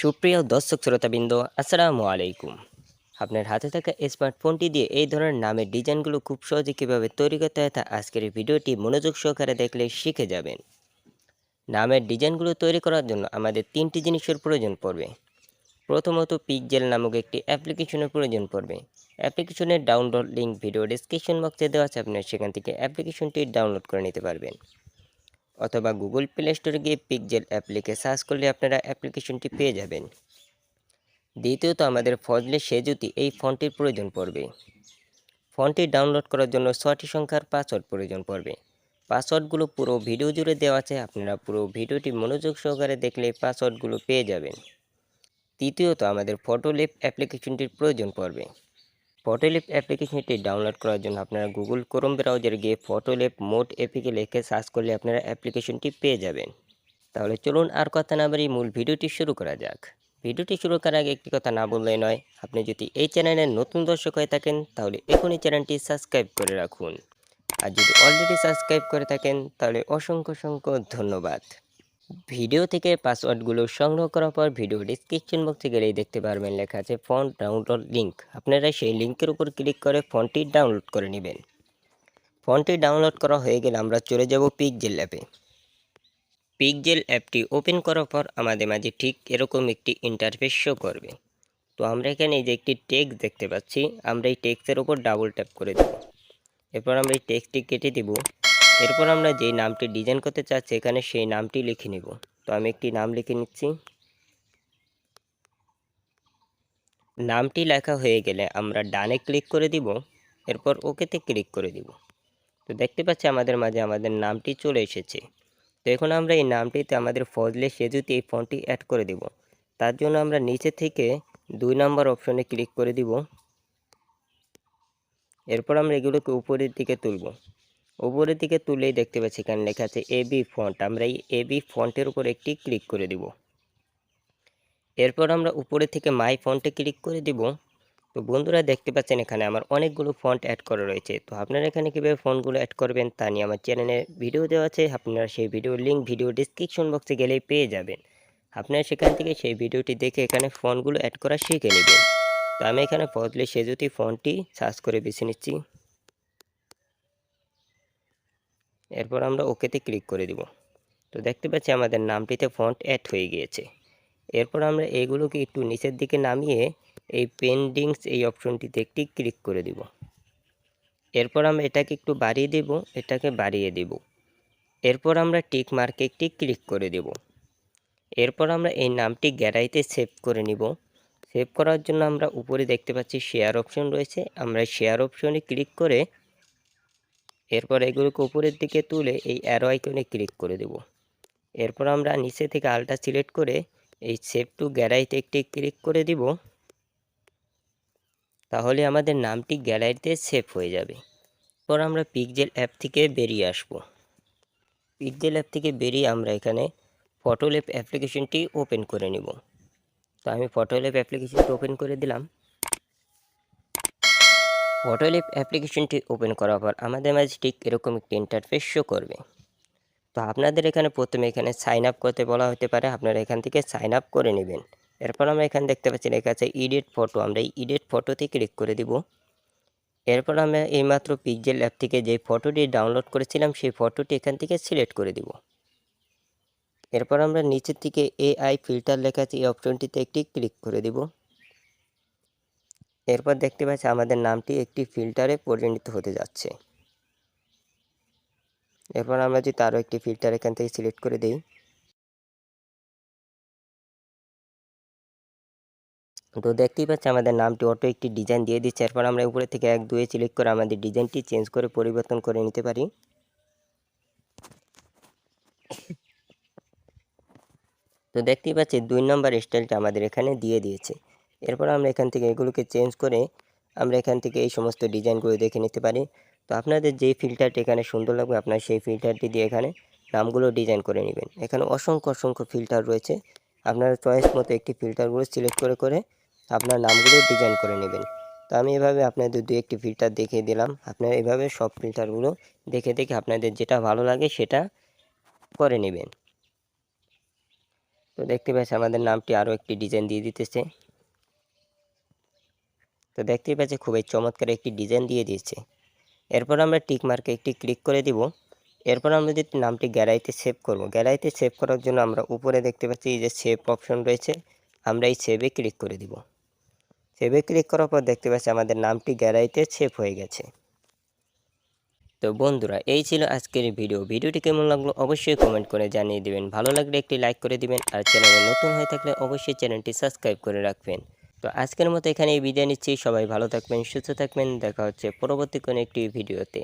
সুপ্রিয় দর্শক শ্রোতাবৃন্দ, আসসালামু আলাইকুম। আপনার হাতে থাকা স্মার্টফোনটি দিয়ে এই ধরনের নামের ডিজাইনগুলো খুব সহজে কীভাবে তৈরি করতে হয় তা আজকের ভিডিওটি মনোযোগ সহকারে দেখলে শিখে যাবেন। নামের ডিজাইনগুলো তৈরি করার জন্য আমাদের তিনটি জিনিসের প্রয়োজন পড়বে। প্রথমত পিকজেল নামক একটি অ্যাপ্লিকেশনের প্রয়োজন পড়বে। অ্যাপ্লিকেশনের ডাউনলোড লিঙ্ক ভিডিও ডিসক্রিপশন বক্সে দেওয়া আছে, আপনার সেখান থেকে অ্যাপ্লিকেশনটি ডাউনলোড করে নিতে পারবেন। অথবা গুগল প্লে স্টোরে গিয়ে পিকজেল অ্যাপ্লিকে সার্চ করলে আপনারা অ্যাপ্লিকেশনটি পেয়ে যাবেন। দ্বিতীয়ত, আমাদের ফজলে সেজুতি এই ফোনটির প্রয়োজন পড়বে। ফোনটি ডাউনলোড করার জন্য ছয়টি সংখ্যার পাসওয়ার্ড প্রয়োজন পড়বে। পাসওয়ার্ডগুলো পুরো ভিডিও জুড়ে দেওয়া আছে, আপনারা পুরো ভিডিওটি মনোযোগ সহকারে দেখলে পাসওয়ার্ডগুলো পেয়ে যাবেন। তৃতীয়ত, আমাদের ফটোলিপ অ্যাপ্লিকেশনটির প্রয়োজন পড়বে। ফটোলিপ অ্যাপ্লিকেশনটি ডাউনলোড করার জন্য আপনারা গুগল ক্রোম ব্রাউজারে গিয়ে ফটোলিপ মোড এপিকে লিখে সার্চ করলে আপনারা অ্যাপ্লিকেশনটি পেয়ে যাবেন। তাহলে চলুন আর কথা না বাড়ি মূল ভিডিওটি শুরু করা যাক। ভিডিওটি শুরু করার আগে একটি কথা না বললেই নয়, আপনি যদি এই চ্যানেলের নতুন দর্শক হয়ে থাকেন, তাহলে এখনই চ্যানেলটি সাবস্ক্রাইব করে রাখুন। আর যদি অলরেডি সাবস্ক্রাইব করে থাকেন, তাহলে অসংখ্য অসংখ্য ধন্যবাদ। ভিডিও থেকে পাসওয়ার্ডগুলো সংগ্রহ করার পর ভিডিও ডিসক্রিপশন বক্সে গেলেই দেখতে পারবেন লেখা আছে ফোন ডাউনলোড লিঙ্ক আপনারা সেই লিঙ্কের উপর ক্লিক করে ফোনটি ডাউনলোড করে নেবেন। ফোনটি ডাউনলোড করা হয়ে গেলে আমরা চলে যাব পিকজেল অ্যাপে পিকজেল অ্যাপটি ওপেন করার পর আমাদের মাঝে ঠিক এরকম একটি ইন্টারফেস শো করবে। তো আমরা এখানে এই যে একটি টেক্সট দেখতে পাচ্ছি, আমরা এই টেক্সটের উপর ডাবল ট্যাপ করে দেব। এরপর আমরা এই টেক্সটটি কেটে দেব। এরপর আমরা যেই নামটি ডিজাইন করতে চাচ্ছি, এখানে সেই নামটি লিখে নিব। তো আমি একটি নাম লিখে নিচ্ছি। নামটি লেখা হয়ে গেলে আমরা ডানে ক্লিক করে দিব, এরপর ওকেতে ক্লিক করে দিব। তো দেখতে পাচ্ছি আমাদের মাঝে আমাদের নামটি চলে এসেছে। তো এখন আমরা এই নামটিতে আমাদের ফজলে সেজুতে এই ফোনটি অ্যাড করে দিব। তার জন্য আমরা নিচে থেকে দুই নম্বর অপশনে ক্লিক করে দিব। এরপর আমরা এগুলোকে উপরের দিকে তুলব। উপরের দিকে তুলেই দেখতে পাচ্ছি এখানে লেখা আছে এবি ফন্ট আমরা এই এবি ফন্টের উপর একটি ক্লিক করে দিব। এরপর আমরা উপরে থেকে মাই ফন্টে ক্লিক করে দিব। তো বন্ধুরা দেখতে পাচ্ছেন এখানে আমার অনেকগুলো ফন্ট অ্যাড করা রয়েছে। তো আপনারা এখানে কীভাবে ফোনগুলো অ্যাড করবেন তা নিয়ে আমার চ্যানেলে ভিডিও দেওয়া আছে। আপনারা সেই ভিডিওর লিঙ্ক ভিডিও ডিসক্রিপশন বক্সে গেলেই পেয়ে যাবেন। আপনারা সেখান থেকে সেই ভিডিওটি দেখে এখানে ফোনগুলো অ্যাড করা শিখে নেবেন। তো আমি এখানে ফজলে সেজুতি ফোনটি সার্চ করে বেছে নিচ্ছি। এরপর আমরা ওকেতে ক্লিক করে দিব। তো দেখতে পাচ্ছি আমাদের নামটিতে ফন্ট অ্যাড হয়ে গিয়েছে। এরপর আমরা এগুলোকে একটু নিচের দিকে নামিয়ে এই পেন্ডিংস এই অপশনটিতে একটি ক্লিক করে দিব। এরপর আমরা এটাকে একটু বাড়িয়ে দেব, এটাকে বাড়িয়ে দেব। এরপর আমরা টিক মার্কে একটি ক্লিক করে দেব। এরপর আমরা এই নামটি গ্যালারিতে সেভ করে নিব। সেভ করার জন্য আমরা উপরে দেখতে পাচ্ছি শেয়ার অপশন রয়েছে। আমরা শেয়ার অপশনে ক্লিক করে এরপর এগুলোকে উপরের দিকে তুলে এই অ্যারো আইকনে ক্লিক করে দেব। এরপর আমরা নিচে থেকে আলটা সিলেক্ট করে এই সেভ টু গ্যালারিতে একটি ক্লিক করে দিব। তাহলে আমাদের নামটি গ্যালারিতে সেভ হয়ে যাবে। পর আমরা পিকজেল অ্যাপ থেকে বেরিয়ে আসব। পিকজেল অ্যাপ থেকে বেরিয়ে আমরা এখানে ফটোলেপ অ্যাপ্লিকেশনটি ওপেন করে নিব। তো আমি ফটোলেপ অ্যাপ্লিকেশনটি ওপেন করে দিলাম। ফটোলেপ অ্যাপ্লিকেশনটি ওপেন করার পর আমাদের মাঝে ঠিক এরকম একটি ইন্টারফেস শো করবে। তো আপনাদের এখানে প্রথমে এখানে সাইন আপ করতে বলা হতে পারে। আপনারা এখান থেকে সাইন আপ করে নেবেন। এরপর আমরা এখানে দেখতে পাচ্ছি লেখা আছে ইডিট ফটো আমরা এই ইডিট ফটোতে ক্লিক করে দিব। এরপর আমরা এইমাত্র পিকজেল অ্যাপ থেকে যে ফটোটি ডাউনলোড করেছিলাম, সেই ফটোটি এখান থেকে সিলেক্ট করে দিব। এরপর আমরা নিচের থেকে এআই ফিল্টার লেখা আছে, এই অপশনটিতে একটি ক্লিক করে দিব। এরপর দেখতে পাচ্ছি আমাদের নামটি একটি ফিল্টারে পরিণত হতে যাচ্ছে। এরপর আমরা যদি আরও একটি ফিল্টার এখান থেকে সিলেক্ট করে দিই। তো দেখতেই পাচ্ছি আমাদের নামটি অটো একটি ডিজাইন দিয়ে দিচ্ছে। এরপর আমরা উপরে থেকে এক দুয়ে সিলেক্ট করে আমাদের ডিজাইনটি চেঞ্জ করে পরিবর্তন করে নিতে পারি। তো দেখতেই পাচ্ছি দুই নম্বর স্টাইলটা আমাদের এখানে দিয়ে দিয়েছে। এরপর আমরা এখান থেকে এগুলোকে চেঞ্জ করে আমরা এখান থেকে এই সমস্ত ডিজাইনগুলো দেখে নিতে পারি। তো আপনাদের যেই ফিল্টারটি এখানে সুন্দর লাগবে, আপনার সেই ফিল্টারটি দিয়ে এখানে নামগুলো ডিজাইন করে নেবেন। এখানে অসংখ্য অসংখ্য ফিল্টার রয়েছে। আপনারা চয়েস মতো একটি ফিল্টারগুলো সিলেক্ট করে করে আপনার নামগুলো ডিজাইন করে নেবেন। তো আমি এভাবে আপনাদের দু একটি ফিল্টার দেখিয়ে দিলাম। আপনারা এভাবে সব ফিল্টারগুলো দেখে দেখে আপনাদের যেটা ভালো লাগে সেটা করে নেবেন। তো দেখতে পাচ্ছি আমাদের নামটি আরও একটি ডিজাইন দিয়ে দিতেছে। তো দেখতেই পাচ্ছি খুবই চমৎকার একটি ডিজাইন দিয়ে দিয়েছে। এরপর আমরা টিক মার্কে একটি ক্লিক করে দিব। এরপর আমরা যদি নামটি গ্যালারিতে সেভ করব গ্যালারিতে সেভ করার জন্য আমরা উপরে দেখতে পাচ্ছি এই যে সেভ অপশন রয়েছে, আমরা এই সেভে ক্লিক করে দিব। সেভে ক্লিক করার পর দেখতে পাচ্ছি আমাদের নামটি গ্যালারিতে সেভ হয়ে গেছে। তো বন্ধুরা, এই ছিল আজকের ভিডিও ভিডিওটি কেমন লাগল অবশ্যই কমেন্ট করে জানিয়ে দিবেন। ভালো লাগলে একটি লাইক করে দিবেন আর চ্যানেলে নতুন হয়ে থাকলে অবশ্যই চ্যানেলটি সাবস্ক্রাইব করে রাখবেন। তো আজকের মতো এখানেই বিদায় নিচ্ছি। সবাই ভালো থাকবেন, সুস্থ থাকবেন। দেখা হচ্ছে পরবর্তী কোনো একটি ভিডিওতে।